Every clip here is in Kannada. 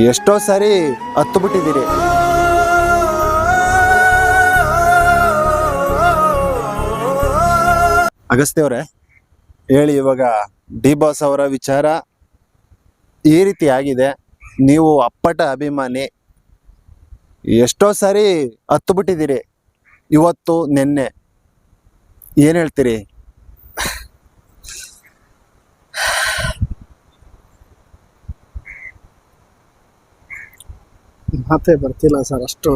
ಎಷ್ಟೋ ಸಾರಿ ಹತ್ತು ಬಿಟ್ಟಿದ್ದೀರಿ ಅಗಸ್ತ್ಯ ಅವರೇ, ಹೇಳಿ ಇವಾಗ ಡಿ ಬಾಸ್ ಅವರ ವಿಚಾರ ಈ ರೀತಿ ಆಗಿದೆ. ನೀವು ಅಪ್ಪಟ ಅಭಿಮಾನಿ, ಎಷ್ಟೋ ಸಾರಿ ಹತ್ತು ಬಿಟ್ಟಿದ್ದೀರಿ ಇವತ್ತು ನಿನ್ನೆ, ಏನು ಹೇಳ್ತೀರಿ? ಮಾತೇ ಬರ್ತಿಲ್ಲ ಸರ್ ಅಷ್ಟು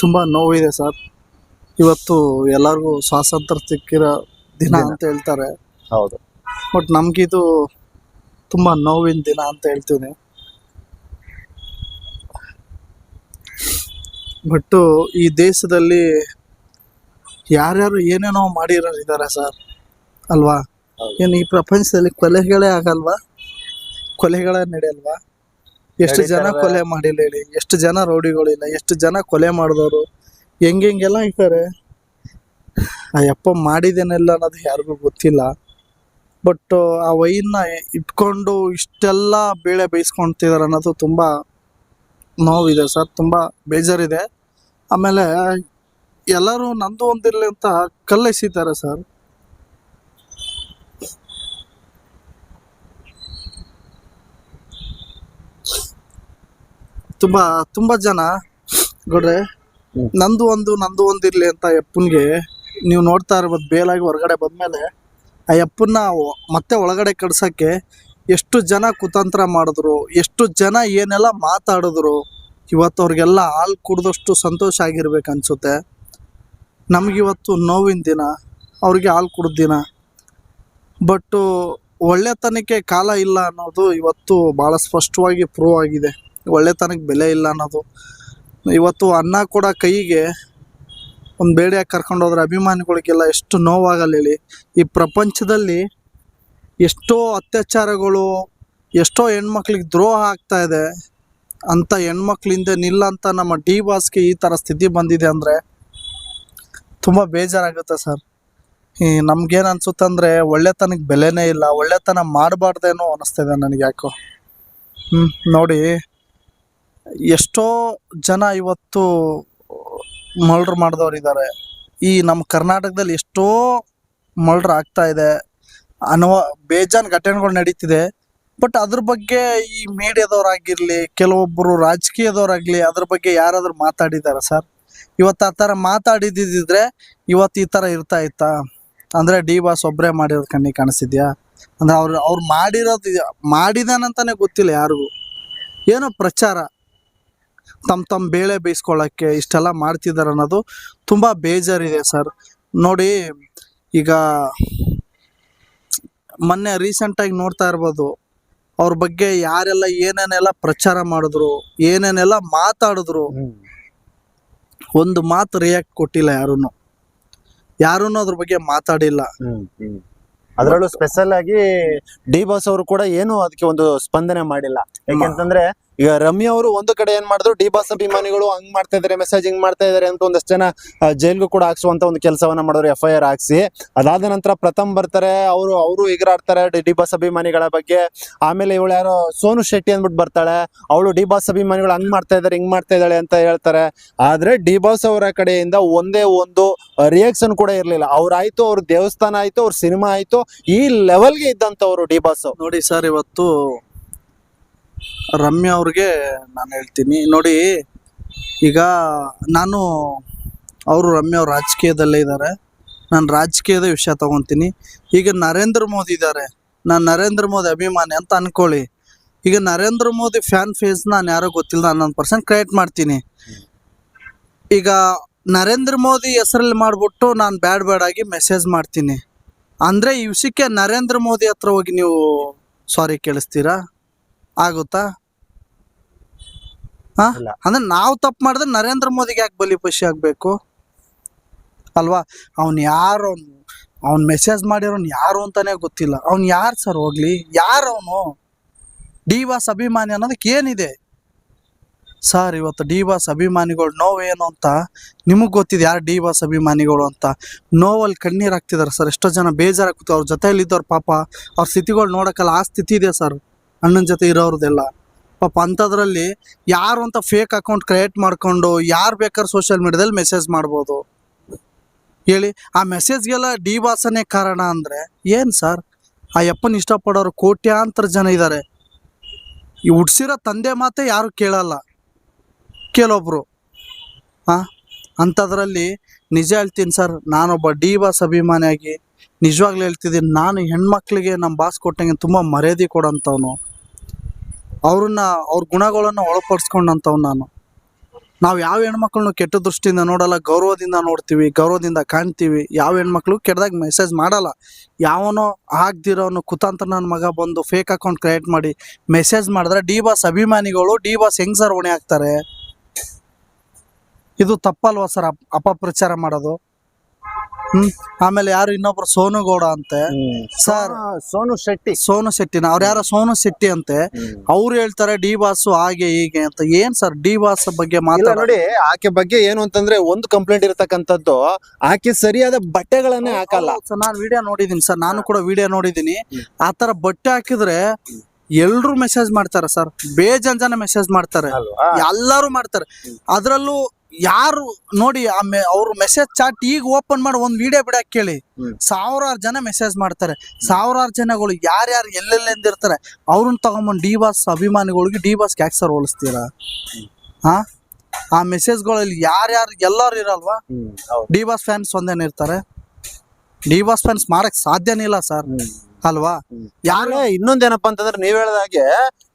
ತುಂಬ ನೋವಿದೆ ಸರ್. ಇವತ್ತು ಎಲ್ಲರಿಗೂ ಸ್ವಾತಂತ್ರ್ಯ ಸಿಕ್ಕಿರೋ ದಿನ. ಅಂತ ಹೇಳ್ತಾರೆ. ಹೌದು. ಬಟ್ ನಮಗಿದು ತುಂಬ ನೋವಿನ ದಿನ ಅಂತ ಹೇಳ್ತೀನಿ. ಬಟ್ಟು ಈ ದೇಶದಲ್ಲಿ ಯಾರ್ಯಾರು ಏನೇನೋ ಮಾಡಿರೋರು ಇದ್ದಾರೆ ಸರ್ ಅಲ್ವಾ. ಏನು ಈ ಪ್ರಪಂಚದಲ್ಲಿ ಕೊಲೆಗಳೇ ಆಗಲ್ವಾ? ಕೊಲೆಗಳೇ ನಡೆಯಲ್ವಾ ಎಷ್ಟು ಜನ ಕೊಲೆ ಮಾಡಿಲ್ಲ ಹೇಳಿ ಎಷ್ಟು ಜನ ರೌಡಿಗಳಿಲ್ಲ ಎಷ್ಟು ಜನ ಕೊಲೆ ಮಾಡಿದವರು ಹೆಂಗೆಲ್ಲ ಇದ್ದಾರೆ? ಆ ಯಪ್ಪ ಮಾಡಿದೇನೆಲ್ಲ ಅನ್ನೋದು ಯಾರಿಗೂ ಗೊತ್ತಿಲ್ಲ. ಬಟ್ ಆ ವೈನ್ನ ಇಟ್ಕೊಂಡು ಇಷ್ಟೆಲ್ಲ ಬೇಳೆ ಬೇಯಿಸ್ಕೊಂತಿದಾರೆ ಅನ್ನೋದು ತುಂಬ ನೋವಿದೆ ಸರ್ ತುಂಬ ಬೇಜಾರಿದೆ. ಆಮೇಲೆ ಎಲ್ಲರೂ ನಂದು ಒಂದಿರಲಿ ಅಂತ ಕಲ್ಲೈಸಿದ್ದಾರೆ ಸರ್. ತುಂಬಾ ತುಂಬಾ ಜನ ಗೊಡ್ರೆ ನಂದು ಒಂದು ನಂದು ಒಂದಿರ್ಲಿ ಅಂತ ಯಪ್ಪನಿಗೆ ನೀವು ನೋಡ್ತಾ ಇರ್ಬೋದು ಬೇಲಾಗಿ ಹೊರಗಡೆ ಬಂದ್ಮೇಲೆ. ಆ ಯಪ್ಪನ್ನ ಮತ್ತೆ ಒಳಗಡೆ ಕಡ್ಸಕ್ಕೆ ಎಷ್ಟು ಜನ ಕುತಂತ್ರ ಮಾಡಿದ್ರು ಎಷ್ಟು ಜನ ಏನೆಲ್ಲ ಮಾತಾಡಿದ್ರು ಇವತ್ತು ಅವ್ರಿಗೆಲ್ಲ ಹಾಲು ಕುಡ್ದಷ್ಟು ಸಂತೋಷ ಆಗಿರ್ಬೇಕು ಅನ್ಸುತ್ತೆ. ನಮಗಿವತ್ತು ನೋವಿನ ದಿನ ಅವ್ರಿಗೆ ಹಾಲು ಕುಡ್ದ ದಿನ. ಬಟ್ಟು ಒಳ್ಳೆತನಕ್ಕೆ ಕಾಲ ಇಲ್ಲ ಅನ್ನೋದು ಇವತ್ತು ಭಾಳ ಸ್ಪಷ್ಟವಾಗಿ ಪ್ರೂವ್ ಆಗಿದೆ. ಒಳ್ಳೆತನಕ್ಕೆ ಬೆಲೆ ಇಲ್ಲ ಅನ್ನೋದು. ಇವತ್ತು ಅನ್ನ ಕೂಡ ಕೈಗೆ ಒಂದು ಬೇಡಿಯಾಗಿ ಕರ್ಕೊಂಡು ಹೋದ್ರೆ ಅಭಿಮಾನಿಗಳಿಗೆಲ್ಲ ಎಷ್ಟು ನೋವಾಗಲ್ಲ ಹೇಳಿ. ಈ ಪ್ರಪಂಚದಲ್ಲಿ ಎಷ್ಟೋ ಅತ್ಯಾಚಾರಗಳು, ಎಷ್ಟೋ ಹೆಣ್ಮಕ್ಳಿಗೆ ದ್ರೋಹ ಆಗ್ತಾ ಇದೆ. ಅಂತ ಹೆಣ್ಮಕ್ಳಿಂದ ನಿಲ್ಲಂತ ನಮ್ಮ ಡಿ ಬಾಸ್ಗೆ ಈ ಥರ ಸ್ಥಿತಿ ಬಂದಿದೆ ಅಂದರೆ ತುಂಬ ಬೇಜಾರಾಗುತ್ತೆ ಸರ್. ಈ ನಮ್ಗೇನು ಅನ್ಸುತ್ತೆ ಅಂದರೆ ಒಳ್ಳೆತನಕ್ಕೆ ಬೆಲೆನೇ ಇಲ್ಲ, ಒಳ್ಳೆತನ ಮಾಡಬಾರ್ದೇನೋ ಅನ್ನಿಸ್ತಿದೆ ನನಗೆ ಯಾಕೋ. ಹ್ಞೂ ನೋಡಿ. ಎಷ್ಟೋ ಜನ ಇವತ್ತು ಮರ್ಡ್ರ್ ಮಾಡಿದವ್ರು ಇದ್ದಾರೆ ಈ ನಮ್ಮ ಕರ್ನಾಟಕದಲ್ಲಿ ಎಷ್ಟೋ ಮರ್ಡ್ರ್ ಆಗ್ತಾ ಇದೆ. ಅನುವ ಬೇಜಾನ್ ಘಟನೆಗಳು ನಡೀತಿದೆ. ಬಟ್ ಅದ್ರ ಬಗ್ಗೆ ಈ ಮೀಡಿಯಾದವ್ರಾಗಿರ್ಲಿ ಕೆಲವೊಬ್ಬರು ರಾಜಕೀಯದವ್ರಾಗ್ಲಿ ಅದ್ರ ಬಗ್ಗೆ ಯಾರಾದ್ರೂ ಮಾತಾಡಿದಾರ ಸರ್? ಇವತ್ತು ಆ ಥರ ಮಾತಾಡಿದ್ದಿದ್ರೆ ಇವತ್ತು ಈ ಥರ ಇರ್ತಾ ಇತ್ತಾ? ಅಂದರೆ ಡಿ ಬಾಸ್ ಒಬ್ಬರೇ ಮಾಡಿರೋದು ಕಣ್ಣಿಗೆ ಕಾಣಿಸಿದ್ಯಾ ಅಂದ್ರೆ ಅವ್ರು ಅವ್ರು ಮಾಡಿರೋದು ಮಾಡಿದಾನಂತಾನೆ ಗೊತ್ತಿಲ್ಲ ಯಾರಿಗೂ. ಏನೋ ಪ್ರಚಾರ. ತಮ್ಮ ತಮ್ಮ ಬೇಳೆ ಬೇಯಿಸ್ಕೊಳ್ಳೋಕ್ಕೆ ಇಷ್ಟೆಲ್ಲ ಮಾಡ್ತಿದ್ದಾರೆ ಅನ್ನೋದು ತುಂಬ ಬೇಜಾರಿದೆ ಸರ್. ನೋಡಿ ಈಗ ಮೊನ್ನೆ ರೀಸೆಂಟಾಗಿ ನೋಡ್ತಾ ಇರ್ಬೋದು ಅವ್ರ ಬಗ್ಗೆ ಯಾರೆಲ್ಲ ಏನೇನೆಲ್ಲ ಪ್ರಚಾರ ಮಾಡಿದ್ರು ಏನೇನೆಲ್ಲ ಮಾತಾಡಿದ್ರು ಒಂದು ಮಾತು ರಿಯಾಕ್ಟ್ ಕೊಟ್ಟಿಲ್ಲ ಯಾರೂ ಯಾರೂ ಅದ್ರ ಬಗ್ಗೆ ಮಾತಾಡಿಲ್ಲ. ಅದರಲ್ಲೂ ಸ್ಪೆಷಲ್ ಆಗಿ ಡಿ ಬಾಸ್ ಅವರು ಕೂಡ ಏನು ಅದಕ್ಕೆ ಒಂದು ಸ್ಪಂದನೆ ಮಾಡಿಲ್ಲ. ಯಾಕೆಂತಂದ್ರೆ ಈಗ ರಮ್ಯ ಅವರು ಒಂದು ಕಡೆ ಏನ್ ಮಾಡಿದ್ರು, ಡಿ ಬಾಸ್ ಅಭಿಮಾನಿಗಳು ಹಂಗ್ ಮಾಡ್ತಾ ಇದಾರೆ ಮೆಸೇಜ್ ಹಿಂಗ್ ಮಾಡ್ತಾ ಇದಾರೆ ಅಂತ ಒಂದಷ್ಟು ಜನ ಜೈಲ್ಗೂ ಕೂಡ ಹಾಕ್ಸುವಂತ ಒಂದು ಕೆಲಸವನ್ನ ಮಾಡಿದ್ರು ಎಫ್ ಐ ಆರ್ ಹಾಕ್ಸಿ. ಅದಾದ ನಂತರ ಪ್ರಥಮ್ ಬರ್ತಾರೆ, ಅವರು ಅವರು ಎಗರಾಡ್ತಾರೆ ಡಿ ಬಾಸ್ ಅಭಿಮಾನಿಗಳ ಬಗ್ಗೆ. ಆಮೇಲೆ ಇವಳು ಯಾರೋ ಸೋನು ಶೆಟ್ಟಿ ಅಂದ್ಬಿಟ್ಟು ಬರ್ತಾಳೆ. ಅವಳು ಡಿ ಬಾಸ್ ಅಭಿಮಾನಿಗಳು ಹಂಗ್ ಮಾಡ್ತಾ ಇದಾರೆ, ಹಿಂಗ್ ಮಾಡ್ತಾ ಇದ್ದಾಳೆ ಅಂತ ಹೇಳ್ತಾರೆ. ಆದ್ರೆ ಡಿ ಬಾಸ್ ಅವರ ಕಡೆಯಿಂದ ಒಂದೇ ಒಂದು ರಿಯಾಕ್ಷನ್ ಕೂಡ ಇರ್ಲಿಲ್ಲ. ಅವ್ರಾಯ್ತು ಅವ್ರ ದೇವಸ್ಥಾನ ಆಯ್ತು, ಅವ್ರ ಸಿನಿಮಾ ಆಯ್ತು, ಈ ಲೆವೆಲ್ಗೆ ಇದ್ದಂತವ್ರು ಡಿ ಬಾಸ್ ನೋಡಿ ಸರ್, ಇವತ್ತು ರಮ್ಯಾ ಅವ್ರಿಗೆ ನಾನು ಹೇಳ್ತೀನಿ. ನೋಡಿ, ಈಗ ನಾನು ಅವರು ರಮ್ಯಾ ಅವ್ರು ರಾಜಕೀಯದಲ್ಲೇ ಇದ್ದಾರೆ ನಾನು ರಾಜಕೀಯದ ವಿಷಯ ತಗೊತೀನಿ. ಈಗ ನರೇಂದ್ರ ಮೋದಿ ಇದ್ದಾರೆ ನಾನು ನರೇಂದ್ರ ಮೋದಿ ಅಭಿಮಾನಿ ಅಂತ ಅನ್ಕೊಳ್ಳಿ. ಈಗ ನರೇಂದ್ರ ಮೋದಿ ಫ್ಯಾನ್ ಫೇಸ್ ನಾನು ಯಾರೋ ಗೊತ್ತಿಲ್ಲ ಹನ್ನೊಂದು ಪರ್ಸೆಂಟ್ ಕ್ರಿಯೇಟ್ ಮಾಡ್ತೀನಿ. ಈಗ ನರೇಂದ್ರ ಮೋದಿ ಹೆಸರಲ್ಲಿ ಮಾಡಿಬಿಟ್ಟು ನಾನು ಬ್ಯಾಡ್ ಬ್ಯಾಡ್ ಮೆಸೇಜ್ ಮಾಡ್ತೀನಿ. ಅಂದರೆ ಈ ವಿಷಯಕ್ಕೆ ನರೇಂದ್ರ ಮೋದಿ ಹತ್ರ ಹೋಗಿ ನೀವು ಸಾರಿ ಕೇಳಿಸ್ತೀರಾ? ಆಗುತ್ತಾ. ಅಂದ್ರೆ ನಾವು ತಪ್ಪು ಮಾಡಿದ್ರೆ ನರೇಂದ್ರ ಮೋದಿಗೆ ಯಾಕೆ ಬಲಿ ಪಶಿ ಆಗ್ಬೇಕು? ಅಲ್ವಾ? ಅವ್ನ್ ಯಾರು ಅವ್ನು ಅವನ್ ಮೆಸೇಜ್ ಮಾಡಿರೋನ್ ಯಾರು ಅಂತಾನೆ ಗೊತ್ತಿಲ್ಲ. ಅವ್ನ್ ಯಾರು ಸರ್ ಹೋಗ್ಲಿ? ಯಾರು ಅವನು? ಡಿ ವಾಸ್ ಅಭಿಮಾನಿ ಅನ್ನೋದಕ್ಕೆ ಏನಿದೆ? ಸರ್ ಇವತ್ತು ಡಿ ಬಾಸ್ ಅಭಿಮಾನಿಗಳು ನೋವೇನು ಅಂತ ನಿಮಗೆ ಗೊತ್ತಿದೆ ಯಾರು ಡಿ ಬಾಸ್ ಅಭಿಮಾನಿಗಳು ಅಂತ? ನೋವಲ್ಲಿ ಕಣ್ಣೀರು ಹಾಕ್ತಿದ್ದಾರೆ ಸರ್ ಎಷ್ಟೋ ಜನ ಬೇಜಾರಾಗುತ್ತೆ ಅವ್ರ ಜೊತೆಯಲ್ಲಿದ್ದವ್ರ ಪಾಪ. ಅವ್ರ ಸ್ಥಿತಿಗಳು ನೋಡೋಕ್ಕಲ್ಲ ಆ ಸ್ಥಿತಿ ಇದೆ ಸರ್ ಅಣ್ಣನ ಜೊತೆ ಇರೋರ್ದೆಲ್ಲ. ಪಾಪ ಅಂಥದ್ರಲ್ಲಿ ಯಾರು ಅಂತ ಫೇಕ್ ಅಕೌಂಟ್ ಕ್ರಿಯೇಟ್ ಮಾಡ್ಕೊಂಡು ಯಾರು ಬೇಕಾದ್ರೆ ಸೋಷಿಯಲ್ ಮೀಡಿಯಾದಲ್ಲಿ ಮೆಸೇಜ್ ಮಾಡ್ಬೋದು. ಹೇಳಿ, ಆ ಮೆಸೇಜ್ಗೆಲ್ಲ ಡಿ ಬಾಸನೇ ಕಾರಣ ಅಂದರೆ ಏನು ಸರ್ ಆ ಯಪ್ಪನ ಇಷ್ಟಪಡೋರು ಕೋಟ್ಯಾಂತರ ಜನ ಇದ್ದಾರೆ ಈ ಹುಡ್ಸಿರೋ ತಂದೆ ಮಾತೇ ಯಾರು ಕೇಳಲ್ಲ. ಕೆಲವೊಬ್ರು ಹಾಂ ಅಂಥದ್ರಲ್ಲಿ ನಿಜ ಹೇಳ್ತೀನಿ ಸರ್ ನಾನೊಬ್ಬ ಡಿ ಬಾಸ್ ಅಭಿಮಾನಿಯಾಗಿ ನಿಜವಾಗ್ಲೂ ಹೇಳ್ತಿದ್ದೀನಿ, ನಾನು ಹೆಣ್ಮಕ್ಳಿಗೆ ನಮ್ಮ ಬಾಸ್ ಕೊಟ್ಟಂಗೆ ತುಂಬ ಮರ್ಯಾದೆ ಕೊಡೋಂಥವ್ನು. ಅವ್ರನ್ನ, ಅವ್ರ ಗುಣಗಳನ್ನು ಒಳಪಡಿಸ್ಕೊಂಡಂಥವ್ ನಾನು. ನಾವು ಯಾವ ಹೆಣ್ಮಕ್ಳನ್ನು ಕೆಟ್ಟ ದೃಷ್ಟಿಯಿಂದ ನೋಡಲ್ಲ, ಗೌರವದಿಂದ ನೋಡ್ತೀವಿ, ಗೌರವದಿಂದ ಕಾಣ್ತೀವಿ, ಯಾವ ಹೆಣ್ಮಕ್ಳು ಕೆಟ್ಟದಾಗ ಮೆಸೇಜ್ ಮಾಡಲ್ಲ. ಯಾವನೋ ಆಗ್ದಿರೋನು ಕುತಂತ್ರ ನನ್ನ ಮಗ ಬಂದು ಫೇಕ್ ಅಕೌಂಟ್ ಕ್ರಿಯೇಟ್ ಮಾಡಿ ಮೆಸೇಜ್ ಮಾಡಿದ್ರೆ ಡಿ ಬಾಸ್ ಅಭಿಮಾನಿಗಳು, ಡಿ ಬಾಸ್ ಹೆಂಗ್ ಸರ್ ಹೊಣೆ ಆಗ್ತಾರೆ ಇದು ತಪ್ಪಲ್ವಾ ಸರ್ ಅಪಪ್ರಚಾರ ಮಾಡೋದು? ಹ್ಮ್. ಆಮೇಲೆ ಯಾರು ಇನ್ನೊಬ್ರು ಸೋನು ಗೌಡ ಅಂತೆ. ಸರ್ ಸೋನು ಶೆಟ್ಟಿ. ಸೋನು ಶೆಟ್ಟಿನ ಅವ್ರ ಯಾರೋ ಸೋನು ಶೆಟ್ಟಿ ಅಂತೆ. ಅವ್ರು ಹೇಳ್ತಾರೆ ಡಿ ಬಾಸು ಹಾಗೆ ಹೀಗೆ ಅಂತ. ಏನ್ ಸರ್ ಡಿ ಬಾಸ್ ಬಗ್ಗೆ ಮಾತಾಡಿ ನೋಡಿ ಆಕೆ ಬಗ್ಗೆ ಏನು ಅಂತಂದ್ರೆ ಒಂದು ಕಂಪ್ಲೇಂಟ್ ಇರತಕ್ಕಂಥದ್ದು ಆಕೆ ಸರಿಯಾದ ಬಟ್ಟೆಗಳನ್ನೇ ಹಾಕಲ್ಲ. ಸರ್ ನಾನು ವಿಡಿಯೋ ನೋಡಿದೀನಿ ಸರ್ ನಾನು ಕೂಡ ವಿಡಿಯೋ ನೋಡಿದೀನಿ ಆತರ ತರ ಬಟ್ಟೆ ಹಾಕಿದ್ರೆ ಎಲ್ರು ಮೆಸೇಜ್ ಮಾಡ್ತಾರೆ ಸರ್. ಬೇಜಾನ್ ಜನ ಮೆಸೇಜ್ ಮಾಡ್ತಾರೆ. ಎಲ್ಲರೂ ಮಾಡ್ತಾರೆ. ಅದ್ರಲ್ಲೂ ಯಾರು ನೋಡಿ ಆ ಮೆ ಅವ್ರ ಮೆಸೇಜ್ ಚಾಟ್ ಈಗ ಓಪನ್ ಮಾಡಿ ಒಂದ್ ವಿಡಿಯೋ ಬಿಡಕ್ ಕೇಳಿ. ಸಾವಿರಾರು ಜನ ಮೆಸೇಜ್ ಮಾಡ್ತಾರೆ. ಸಾವಿರಾರು ಜನಗಳು ಯಾರ್ಯಾರು ಎಲ್ಲೆಲ್ಲಿಂದಿರ್ತಾರೆ ಅವ್ರನ್ನ ತಗೊಂಬಂದು ಡಿ ಬಾಸ್ ಅಭಿಮಾನಿಗಳಿಗೆ ಡಿ ಬಾಸ್ ಯಾಕೆ ಸರ್ ಹೋಲಿಸ್ತೀರಾ? ಹಾ? ಆ ಮೆಸೇಜ್ಗಳಲ್ಲಿ ಯಾರ್ಯಾರು ಎಲ್ಲರೂ ಇರಲ್ವಾ. ಡಿ ಬಾಸ್ ಫ್ಯಾನ್ಸ್ ಒಂದೇನ ಇರ್ತಾರೆ? ಡಿ ಬಾಸ್ ಫ್ಯಾನ್ಸ್ ಮಾಡಕ್ ಸಾಧ್ಯನೇ ಇಲ್ಲ ಸರ್ ಅಲ್ವಾ? ಯಾರು ಇನ್ನೊಂದೇನಪ್ಪ ಇನ್ನೊಂದೇನಪ್ಪಾ ಅಂತಂದ್ರೆ ನೀವ್ ಹೇಳ್ದಾಗೆ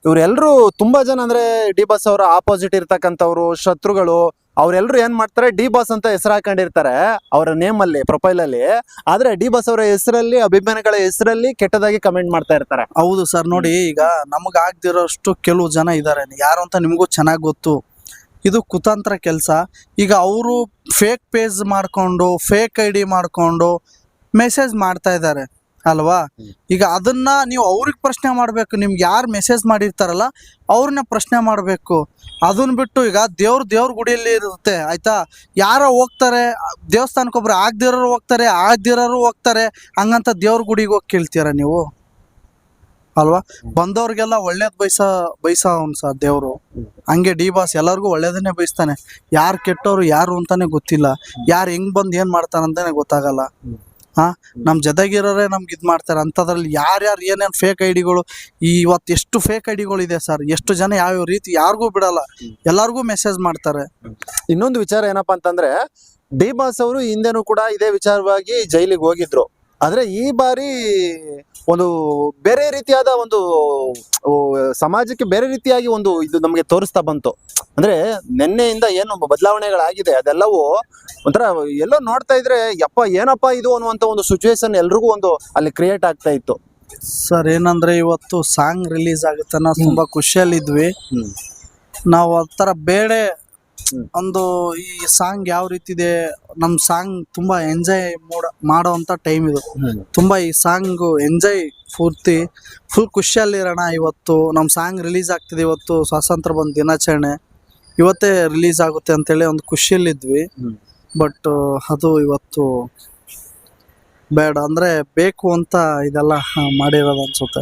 ಇವ್ರೆಲ್ರು ತುಂಬಾ ಜನ ಅಂದ್ರೆ ಡಿ ಬಾಸ್ ಅವರ ಆಪೋಸಿಟ್ ಇರ್ತಕ್ಕಂಥವ್ರು ಶತ್ರುಗಳು ಅವ್ರೆಲ್ರು ಏನು ಮಾಡ್ತಾರೆ? ಡಿ ಬಾಸ್ ಅಂತ ಹೆಸರು ಹಾಕೊಂಡಿರ್ತಾರೆ ಅವರ ನೇಮ್ ಅಲ್ಲಿ ಪ್ರೊಫೈಲ್ ಅಲ್ಲಿ. ಆದ್ರೆ ಡಿ ಬಾಸ್ ಅವರ ಹೆಸರಲ್ಲಿ, ಅಭಿಮಾನಿಗಳ ಹೆಸರಲ್ಲಿ ಕೆಟ್ಟದಾಗಿ ಕಮೆಂಟ್ ಮಾಡ್ತಾ ಇರ್ತಾರೆ. ಹೌದು ಸರ್ ನೋಡಿ, ಈಗ ನಮಗ್ ಆಗ್ದಿರೋಷ್ಟು ಕೆಲವು ಜನ ಇದ್ದಾರೆ ಯಾರು ಅಂತ ನಿಮಗೂ ಚೆನ್ನಾಗಿ ಗೊತ್ತು. ಇದು ಕುತಂತ್ರ ಕೆಲಸ. ಈಗ ಅವರು ಫೇಕ್ ಪೇಜ್ ಮಾಡ್ಕೊಂಡು ಫೇಕ್ ಐ ಡಿ ಮಾಡ್ಕೊಂಡು ಮೆಸೇಜ್ ಮಾಡ್ತಾ ಇದ್ದಾರೆ ಅಲ್ವಾ? ಈಗ ಅದನ್ನ ನೀವು ಅವ್ರಿಗೆ ಪ್ರಶ್ನೆ ಮಾಡಬೇಕು ನಿಮ್ಗೆ ಯಾರು ಮೆಸೇಜ್ ಮಾಡಿರ್ತಾರಲ್ಲ ಅವ್ರನ್ನ ಪ್ರಶ್ನೆ ಮಾಡಬೇಕು. ಅದನ್ನ ಬಿಟ್ಟು ಈಗ ದೇವ್ರ ದೇವ್ರ ಗುಡಿಯಲ್ಲಿ ಇರುತ್ತೆ ಆಯ್ತಾ? ಯಾರೋ ಹೋಗ್ತಾರೆ ದೇವಸ್ಥಾನಕ್ಕೆ ಒಬ್ರು ಆಗ್ದಿರೋರು ಹೋಗ್ತಾರೆ ಆಗ್ದಿರೋರು ಹೋಗ್ತಾರೆ ಹಂಗಂತ ದೇವ್ರ ಗುಡಿಗೆ ಹೋಗಿ ಕೇಳ್ತೀರಾ ನೀವು? ಅಲ್ವಾ? ಬಂದವ್ರಿಗೆಲ್ಲ ಒಳ್ಳೇದ್ ಬಯಸ ಬಯಸ ಅವ್ನು ಸರ್ ದೇವ್ರು ಹಂಗೆ ಡಿ ಬಾಸ್ ಎಲ್ಲರಿಗೂ ಒಳ್ಳೇದನ್ನೇ ಬಯಸ್ತಾನೆ. ಯಾರು ಕೆಟ್ಟವ್ರು ಯಾರು ಅಂತಾನೆ ಗೊತ್ತಿಲ್ಲ. ಯಾರು ಹೆಂಗ್ ಬಂದ್ ಏನ್ ಮಾಡ್ತಾನಂತಾನೆ ಗೊತ್ತಾಗಲ್ಲ. ಹಾ? ನಮ್ ಜೊತೆಗಿರೋರೆ ನಮ್ಗೆ ಇದು ಮಾಡ್ತಾರೆ. ಅಂತದ್ರಲ್ಲಿ ಯಾರ್ಯಾರು ಏನೇನ್ ಫೇಕ್ ಐಡಿಗಳು ಇವತ್ತು ಎಷ್ಟು ಫೇಕ್ ಐಡಿಗಳು ಇದೆ ಸರ್? ಎಷ್ಟು ಜನ ಯಾವ್ಯಾವ ರೀತಿ ಯಾರಿಗೂ ಬಿಡಲ್ಲ. ಎಲ್ಲರಿಗೂ ಮೆಸೇಜ್ ಮಾಡ್ತಾರೆ. ಇನ್ನೊಂದು ವಿಚಾರ ಏನಪ್ಪಾ ಅಂತಂದ್ರೆ ಡಿ ಬಾಸ್ ಅವರು ಹಿಂದೆನೂ ಕೂಡ ಇದೇ ವಿಚಾರವಾಗಿ ಜೈಲಿಗೆ ಹೋಗಿದ್ರು. ಆದ್ರೆ ಈ ಬಾರಿ ಒಂದು ಬೇರೆ ರೀತಿಯಾದ ಒಂದು ಸಮಾಜಕ್ಕೆ ಬೇರೆ ರೀತಿಯಾಗಿ ಒಂದು ಇದು ನಮಗೆ ತೋರಿಸ್ತಾ ಬಂತು. ಅಂದ್ರೆ ನಿನ್ನೆಯಿಂದ ಏನು ಬದಲಾವಣೆಗಳಾಗಿದೆ ಅದೆಲ್ಲವೂ ಒಂಥರ ಎಲ್ಲೋ ನೋಡ್ತಾ ಇದ್ರೆ ಯಪ್ಪ ಏನಪ್ಪ ಇದು ಅನ್ನುವಂತ ಒಂದು ಸಿಚುವೇಶನ್ ಎಲ್ರಿಗೂ ಒಂದು ಅಲ್ಲಿ ಕ್ರಿಯೇಟ್ ಆಗ್ತಾ ಇತ್ತು. ಸರ್ ಏನಂದ್ರೆ ಇವತ್ತು ಸಾಂಗ್ ರಿಲೀಸ್ ಆಗುತ್ತೆ ನಾವು ತುಂಬಾ ಖುಷಿಯಲ್ಲಿದ್ವಿ. ನಾವು ಆ ಥರ ಬೇರೆ ಹ್ಮ್. ಒಂದು ಈ ಸಾಂಗ್ ಯಾವ ರೀತಿ ಇದೆ ನಮ್ಮ ಸಾಂಗ್ ತುಂಬಾ ಎಂಜಾಯ್ ಮಾಡೋ ಅಂತ ಟೈಮ್ ಇದು. ತುಂಬಾ ಈ ಸಾಂಗ್ ಎಂಜಾಯ್ ಪೂರ್ತಿ ಫುಲ್ ಖುಷಿಯಲ್ಲಿರೋಣ ಇವತ್ತು. ನಮ್ ಸಾಂಗ್ ರಿಲೀಸ್ ಆಗ್ತಿದೆ ಇವತ್ತು ಸ್ವಾತಂತ್ರ್ಯ ಬಂದ ದಿನಾಚರಣೆ. ಇವತ್ತೇ ರಿಲೀಸ್ ಆಗುತ್ತೆ ಅಂತೇಳಿ ಒಂದು ಖುಷಿಯಲ್ಲಿದ್ವಿ. ಬಟ್ ಅದು ಇವತ್ತು ಬೇಡ. ಅಂದ್ರೆ ಬೇಕು ಅಂತ ಇದೆಲ್ಲ ಮಾಡಿರೋದು ಅನ್ಸುತ್ತೆ.